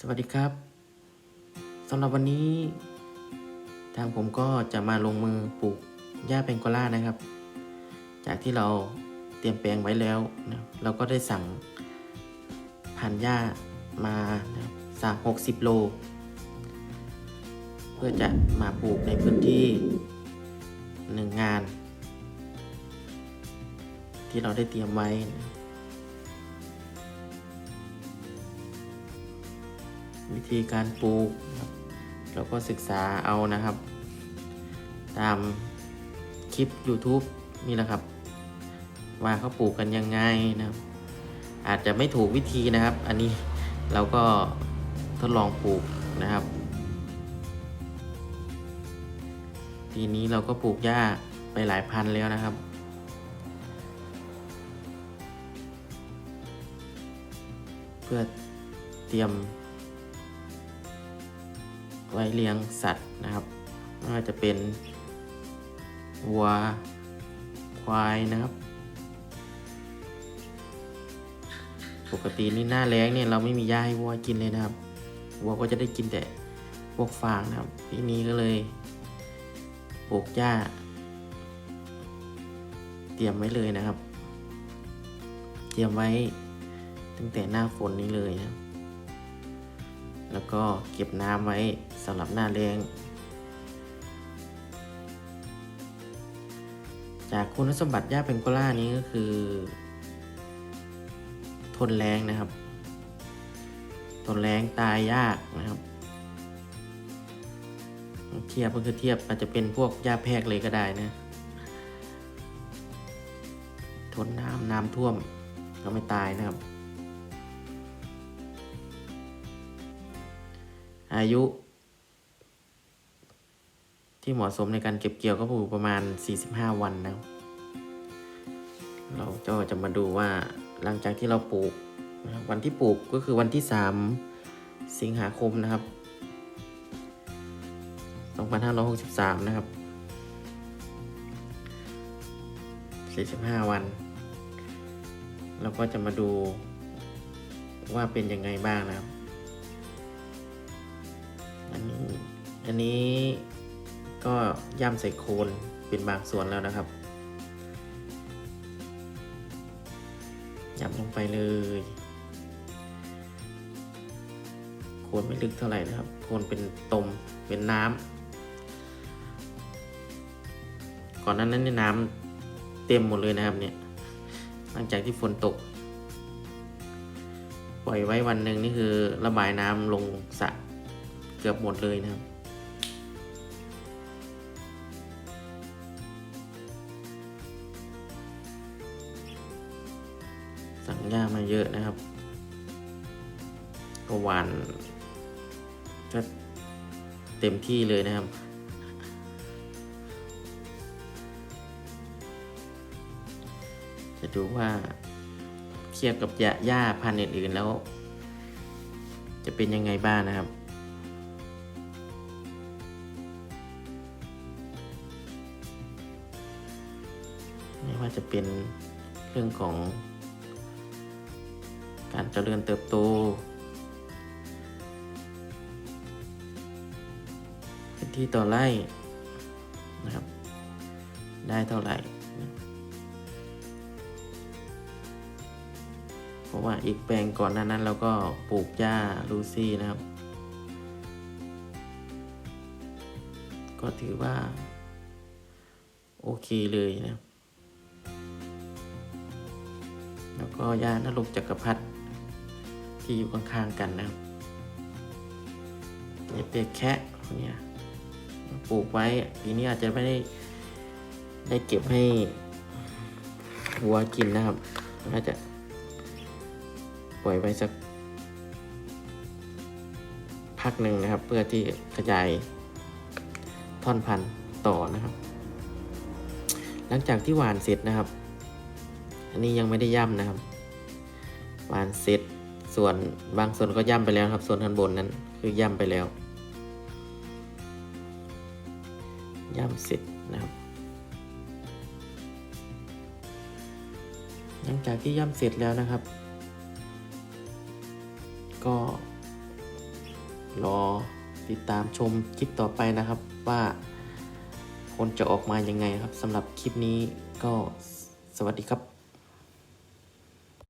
สวัสดีครับสำหรับวันนี้ ทางผมก็จะมาลงมือปลูกหญ้าแพงโกล่านะครับ จากที่เราเตรียมแปลงไว้แล้วนะเราก็ได้สั่งพันหญ้ามานะครับสามหกสิบโล เพื่อจะมาปลูกในพื้นที่หนึ่งงาน ที่เราได้เตรียมไว้นะ วิธีการปลูกเราก็ศึกษาเอานะครับ ตามคลิป YouTube นี่แหละครับ ว่าเขาปลูกกันยังไงนะครับ อาจจะไม่ถูกวิธีนะครับ อันนี้เราก็ทดลองปลูกนะครับปีนี้เราก็ปลูกหญ้าไปหลายพันแล้วนะครับเพื่อเตรียม ไว้เลี้ยงสัตว์นะครับไม่ว่าจะเป็นวัวควายนะครับ ปกตินี่หน้าแล้งเนี่ยเราไม่มีหญ้าให้วัวกินเลยนะครับวัวก็จะได้กินแต่พวกฟางนะครับปีนี้ก็เลยปลูกหญ้า เตรียมไว้เลยนะครับ เตรียมไว้ตั้งแต่หน้าฝนนี้เลยนะครับ แล้วก็เก็บน้ำไว้สำหรับหน้าแรงจากคุณสมบัติหญ้าเพนโกล่านี้ก็คือ ทนแรงนะครับ ทนแรงตายยากนะครับเทียบก็คือเทียบอาจจะเป็นพวกหญ้าแพรกเลยก็ได้นะ ทนน้ำน้ำท่วมก็ไม่ตายนะครับ อายุ ที่เหมาะสมในการเก็บเกี่ยวก็อยู่ประมาณ 45 วันนะครับเราก็จะมาดูว่าหลังจากที่เราปลูกวันที่ปลูกก็คือวันที่ 3 สิงหาคมนะครับ 2563 นะครับ 45 วัน เราก็จะมาดูว่าเป็นยังไงบ้างนะครับ อันนี้ก็ย่ำใส่โคนเป็นบางส่วนแล้วนะครับย่ำลงไปเลย โคนไม่ลึกเท่าไหร่นะครับ โคนเป็นตมเป็นน้ำก่อนหนั้นนั้นเนี่ยน้ำเต็มหมดเลยนะครับเนี่ยหลังจากที่ฝนตก ปล่อยไว้วันหนึ่งนี่คือระบายน้ำลงสระเกือบหมดเลยนะครับ สั่งย่ามาเยอะนะครับ ก็หวานก็เต็มที่เลยนะครับจะดูว่าเทียบกับหญ้าหญ้าพันธุ์อื่นๆแล้ว จะเป็นยังไงบ้างนะครับ ไม่ว่าจะเป็นเรื่องของ การเจริญเติบโต พื้นที่ต่อไร่นะครับ ได้เท่าไหร่ เพราะว่าอีกแปลงก่อนหน้านั้นเราก็ปลูกหญ้าลูซี่นะครับ ก็ถือว่า โอเคเลยนะครับแล้วก็ยานรกจักรพรรดิ ที่อยู่ข้างๆกันนะครับเนี่ยเปียกแคะเนี่ยปลูกไว้ปีนี้อาจจะไม่ได้ได้เก็บให้วัวกินนะครับน่าจะปล่อยไว้สัก พักหนึ่งนะครับ เพื่อที่ขยายท่อนพันธุ์ต่อนะครับ หลังจากที่หวานเสร็จนะครับ อันนี้ยังไม่ได้ย่ำนะครับ หวานเสร็จ ส่วนบางส่วนก็ย่ำไปแล้วครับ ส่วนข้างบนนั้นคือย่ำไปแล้ว ย่ำเสร็จนะครับ หลังจากที่ย่ำเสร็จแล้วนะครับ ก็รอติดตามชมคลิปต่อไปนะครับว่าผลจะออกมายังไงครับสำหรับคลิปนี้ก็สวัสดีครับ